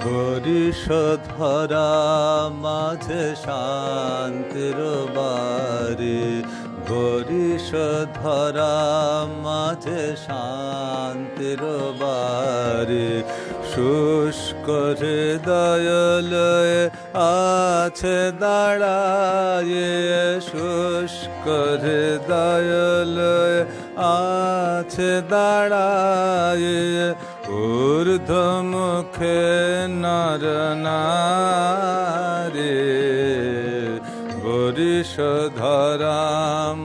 Boris ধরা মাঝে শান্তির বারে বরিশ ধরা মাঝে শান্তির বারে শুষ্ক হৃদয়লয়ে আছে দাঁড়ায়ে শুষ্ক হৃদয়লয়ে আছে দাঁড়ায়ে ঊর্ধ্ব মুখে নর নারী বরিশ ধরা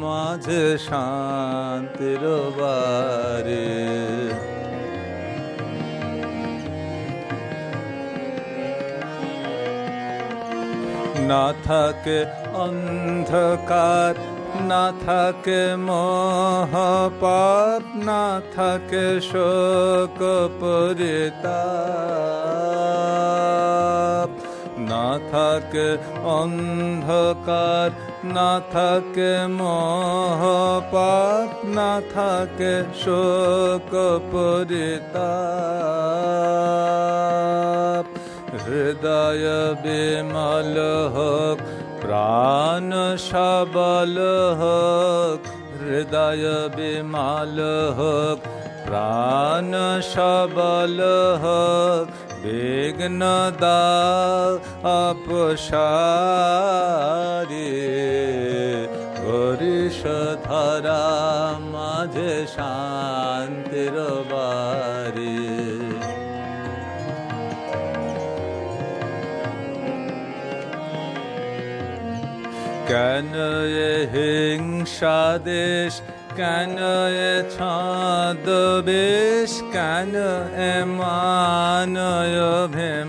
মাঝে শান্তির বারে। না থাকে অন্ধকার না থাকে মোহ পাপ, না থাকে শোক পরিতাপ। না থাকে অন্ধকার, না থাকে মোহ পাপ, না থাকে শোক পরিতাপ। হৃদয় বিমল হোক প্রাণ সবল হোক, হৃদয় বিমল হোক, প্রাণ সবল হোক, বিঘ্ন অপসারি। হরিষ ধরা মাঝে শান্তির বাড়ি। কেন এ হিংসা দেশ? কেন এ ছন্দ বেশ? কেন এ মানয় ভেমান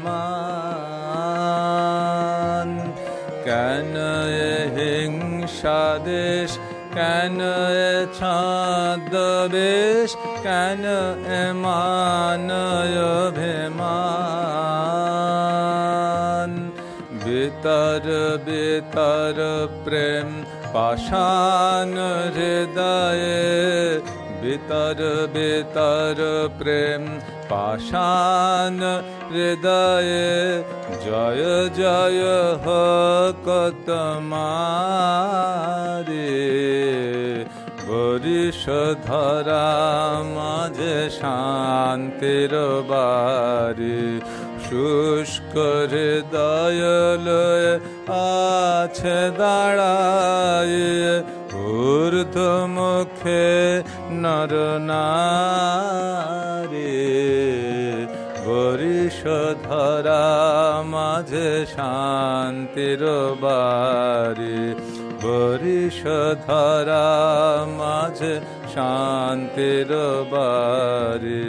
কেন এ হিংসা দেশ? কেন এ ছন্দ বেশ? কেন এ মানয় भीतर बर प्रेम पाषाण पशय भीतर भर प्रेम पाषाण हृदये। जय जय ह कथमारि তোমারে বরিশ ধরা মাঝে শান্তির বাড়ি। শুষ্ক হৃদয়লয় আছে দাঁড়ায় ঊর্ধ্ব মুখে নর নারী। বরিশ ধরা মাঝে শান্তির বাড়ি। বরিশ ধরা মাঝে শান্তির বাড়ি